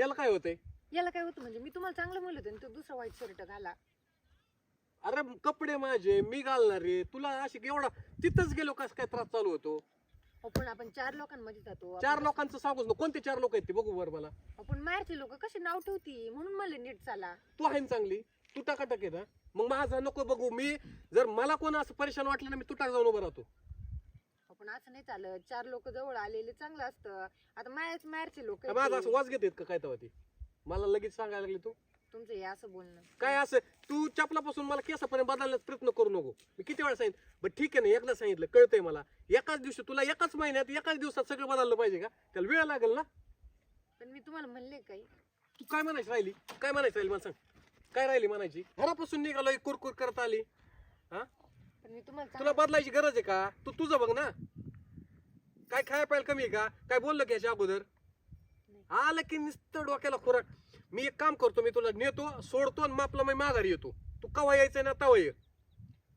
याला काय होतंय? याला काय होतं म्हणजे मी तुम्हाला चांगलं म्हणलं होतं ना, तो दुसरा व्हाईट शर्ट घाला. अरे कपडे माझे मी घालणार रे. तुला अशी एवढा तिथंच गेलो कस काय त्रास चालू होतो? अहो, पण आपण चार लोकांमध्ये जातो. चार आपण- लोकांचं सांगूच ना कोणते चार लोक आहेत ते बघू बरं मला. आपण मारचे लोक कसे नाव ठेवती? म्हणून म्हणले नीट चाला. तू आहे ना चांगली? तू टाकाटक आहे ना? मग माझा नको बघू. मी जर मला कोण असं परेशान वाटलं ना मी तुटाक जाऊन उभं राहतो. आपण असं नाही चालत. चार लोक जवळ आलेले चांगलं असतं. आता मायाच मारचे लोक का माझं असं वाज घेत का काय तेव्हा ती? मला लगेच सांगायला लागली तू. तुमचं हे असं बोलणं. काय असं? तू चपलापासून मला केसापर्यंत बदलण्याचा प्रयत्न करू नको. मी किती वेळा सांगितलं? बरं ठीक आहे ना एकदा सांगितलं कळतंय मला. एकाच दिवशी तुला एकाच महिन्यात एकाच दिवसात सगळं बदललं पाहिजे का? त्याला वेळ लागेल ना? पण मी तुम्हाला म्हणले काही. तू काय म्हणायची राहिली? काय म्हणायची राहिली मला सांग? काय राहिली म्हणायची? घरापासून निघालो कुरकुर करत आली. हा? पण मी तुम्हाला तुला बदलायची गरज आहे का? तू तुझं बघ ना. काय खाय पाहिजे कमी आहे का? काय बोललं की याच्या अगोदर? आलं की नुसतं डोक्याला खुराक. मी एक काम करतो मी तुला नेतो सोडतो आणि मापला मी माघारी येतो. तू कवा यायचंय ना तवा ये.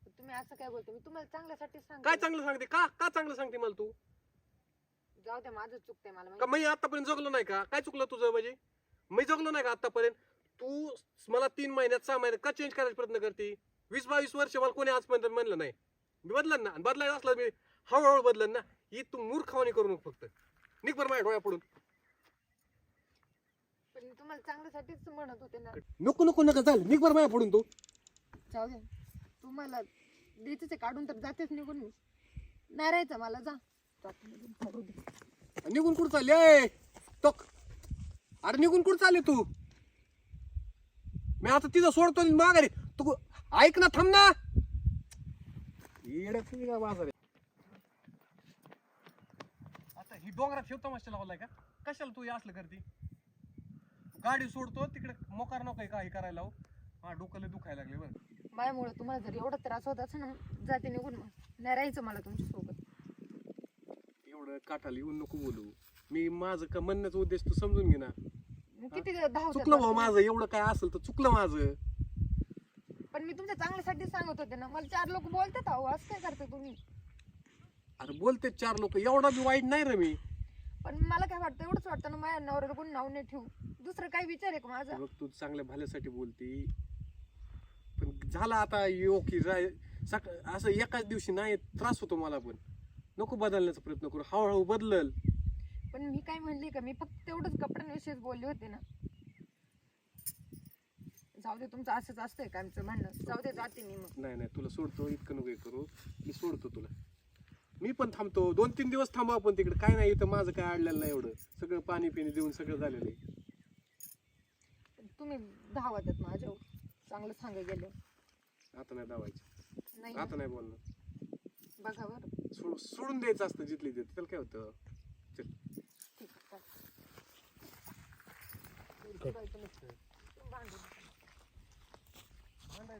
तुम्ही असं काय बोलतो? मी तुम्हाला चांगल्यासाठी सांग काय चांगलं सांगते? का? का चांगलं सांगते मला तू? जाऊ द्या माझं चुकतंय मला का माहिती. मी आतापर्यंत जगलो नाही का? काय चुकलं तुझं म्हणजे? मी जगलो नाही का आतापर्यंत? तू मला तीन महिन्यात सहा महिन्यात का चेंज करायचा प्रयत्न करते? वीस बावीस वर्ष मला कोणी आजपर्यंत म्हणलं नाही. मी बदलन ना? बदलायचं असलं मी हळूहळू बदलन ना? ही तू मूर्खावानी करू नको फक्त. निघ बरं माझ्या डोळ्या पडून पण तुम्हाला चांगल्यासाठीच म्हणत होते ना. नको नको नका चाल निघ बरं माझ्या पडून तू. जाऊ द्या तुम्हाला द्यायचंच आहे काढून तर जातेच निघून मी. नाही राहायचं मला जा. जाते निघून, दे. निघून कुठं चालली ए टोक अरे निघून कुठं चालली तू? मी आता तिथं सोडतो आणि माघारी. तू ऐक ना थांब ना. काय बाजार. आहे? आता ही डोंगरात ठेवतो मस्त लावलाय का? कशाला तू हे असलं करते? गाडी सोडतो तिकडे मोकार नको का हे करायला लावू? हा डोकं लय दुखायला लागले बरं. माझ्यामुळे तुम्हाला जर एवढा त्रास होत असेल ना जाते निघून मग. नाही राहायचं मला तुमच्यासोबत एवढं काठाला येऊन नको बोलू. मी माझं का म्हणण्याचा उद्देश तू समजून घे ना. मग किती धाव चुकलं भाऊ माझं एवढं काय असेल तर चुकलं माझं. पण मी तुमच्या चांगल्यासाठी सांगत होते ना मला चार लोक बोलतात अहो असं काय करता तुम्ही? अरे बोलते चार लोक एवढा बी वाईट नाही रे मी. पण मला काय वाटतं एवढंच वाटतं ना माझ्या नवऱ्याला कोणी नाव नाही ठेवू. दुसरं काय विचार आहे का माझा? बघ तू चांगल्या भल्यासाठी बोलती. पण झाला आता योकी जाय सक असं एकाच दिवशी नाही त्रास होतो मला पण. नको बदलण्याचा प्रयत्न करू हळूहळू बदलल. पण मी काय म्हणले का मी फक्त तेवढंच कपड्यांविषयीच बोलले होते ना. जाऊ दे तुमचं असंच असतंय का आमचं म्हणणं? जाऊ दे जाते मी मग. नाही नाही तुला सोडतो इतकं नको हे करू. मी सोडतो तुला. मी पण थांबतो. दोन तीन दिवस थांबा आपण तिकडे. काय नाही इथं माझं काय अडलेलं नाही एवढं. सगळं पाणी पिणी देऊन सगळं झालेलं आहे. तुम्ही धावा देत माझ्यावर चांगलं सांगा गेले. आता नाही दावायचं नाही. आता नाही बोलणं बघा बरं. सोड- सोडून द्यायचं असतं जिथली तिथे त्याला काय होतं? चल. ठीक आहे.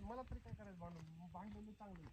मला तरी काय करायचं? भांडण भांडण चांगलं